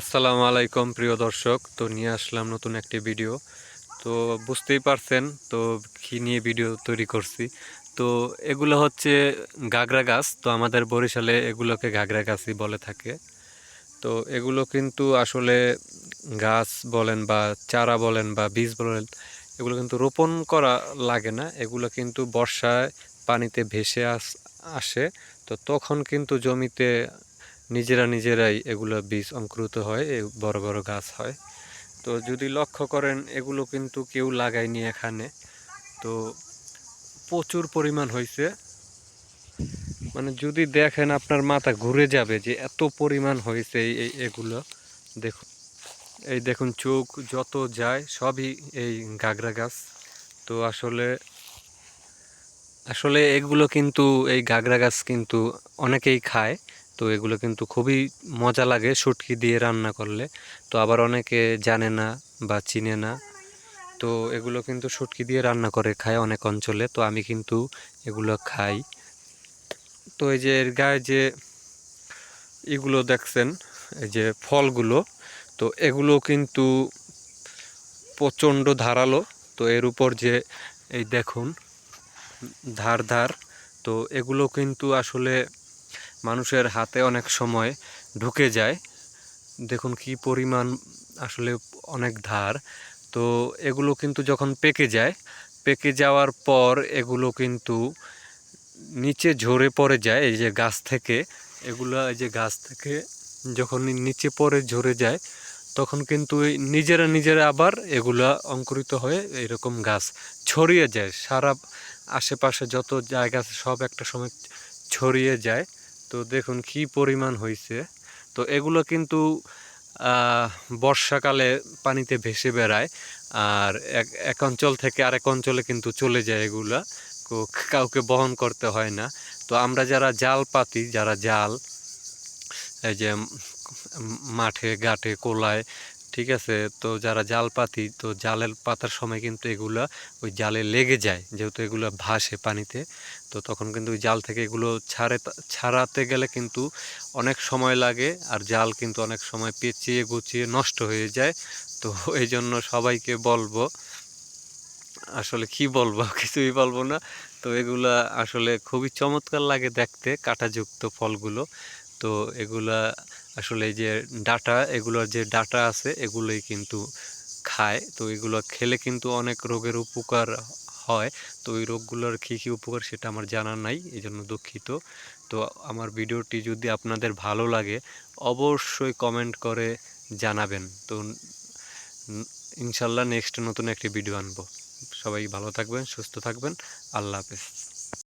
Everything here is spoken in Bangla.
আসসালামু আলাইকুম, প্রিয় দর্শক। তো নিয়ে আসলাম নতুন একটি ভিডিও। তো বুঝতেই পারছেন, তো কী নিয়ে ভিডিও তৈরি করছি। তো এগুলো হচ্ছে গাগরা গাছ। তো আমাদের বরিশালে এগুলোকে গাগরা গাছই বলে থাকে। তো এগুলো কিন্তু আসলে গাছ বলেন বা চারা বলেন বা বীজ বলেন, এগুলো কিন্তু রোপণ করা লাগে না। এগুলো কিন্তু বর্ষায় পানিতে ভেসে আস। তো তখন কিন্তু জমিতে নিজেরা নিজেরাই এগুলো বীজ অঙ্কুরিত হয়, এ বড় বড় গাছ হয়। তো যদি লক্ষ্য করেন, এগুলো কিন্তু কেউ লাগায়নি এখানে। তো প্রচুর পরিমাণ হয়েছে মানে যদি দেখেন, আপনার মাথা ঘুরে যাবে যে এত পরিমাণ হয়েছে এই, এই- এগুলো। দেখুন, এই দেখুন চোখ যত যায়, সবই এই গাগরা গাছ। তো আসলে আসলে এগুলো কিন্তু, এই গাগরা গাছ কিন্তু অনেকেই খায়। তো এগুলো কিন্তু খুবই মজা লাগে শুটকি দিয়ে রান্না করলে। তো আবার অনেকে জানে না বা চিনে না। তো এগুলো কিন্তু শুটকি দিয়ে রান্না করে, খায় অনেক অঞ্চলে। তো আমি কিন্তু এগুলো খাই। তো এই যে এর গায়ে যে এগুলো দেখছেন, এই যে ফলগুলো, তো এগুলো কিন্তু প্রচণ্ড ধারালো। তো এর উপর যে এই দেখুন, ধার ধার, তো এগুলো কিন্তু আসলে মানুষের হাতে অনেক সময় ঢুকে যায়। দেখুন কি পরিমাণ আসলে অনেক ধার। তো এগুলো কিন্তু যখন পেকে যায়, পেকে যাওয়ার পর এগুলো কিন্তু নিচে ঝরে পড়ে যায়। এই যে গাছ থেকে, এগুলো এই যে গাছ থেকে যখন নিচে পড়ে ঝরে যায়, তখন কিন্তু নিজেরা নিজেরা আবার এগুলা অঙ্কুরিত হয়ে এরকম গাছ ছড়িয়ে যায়। সারা আশেপাশে যত জায়গা আছে, সব একটা সময় ছড়িয়ে যায়। তো দেখুন কি পরিমাণ হয়েছে তো এগুলো কিন্তু বর্ষাকালে পানিতে ভেসে বেড়ায়, আর এক অঞ্চল থেকে আরেক অঞ্চলে কিন্তু চলে যায় এগুলা। কাউকে বহন করতে হয় না। তো আমরা যারা জাল পাতি, যারা জাল, এই যে, মাঠে, ঘাটে, কোলায় ঠিক আছে? তো যারা জাল পাতি, তো জালের পাতার সময় কিন্তু এগুলা ওই জালে লেগে যায়, যেহেতু এগুলো ভাসে পানিতে। তো তখন কিন্তু ওই জাল থেকে এগুলো ছাড়ে, ছাড়াতে গেলে কিন্তু অনেক সময় লাগে আর জাল কিন্তু অনেক সময় পেঁচিয়ে গুছিয়ে নষ্ট হয়ে যায়। তো এই জন্য সবাইকে বলব, আসলে কি বলব? কিছুই বলব না। তো এগুলা আসলে খুবই চমৎকার লাগে দেখতে, কাঁটাযুক্ত ফলগুলো। তো এগুলা আসলে যে ডাটা, এগুলোর যে ডাটা আছে, এগুলোই কিন্তু খায়। তো এগুলো খেলে কিন্তু অনেক রোগের উপকার হয়। তো ওই রোগগুলোর কী কী উপকার সেটা আমার জানা নাই এই জন্য দুঃখিত। তো আমার ভিডিওটি যদি আপনাদের ভালো লাগে, অবশ্যই কমেন্ট করে জানাবেন। তো ইনশাল্লাহ নেক্সট নতুন একটি ভিডিও আনব। সবাই ভালো থাকবেন, সুস্থ থাকবেন। আল্লাহ হাফেজ।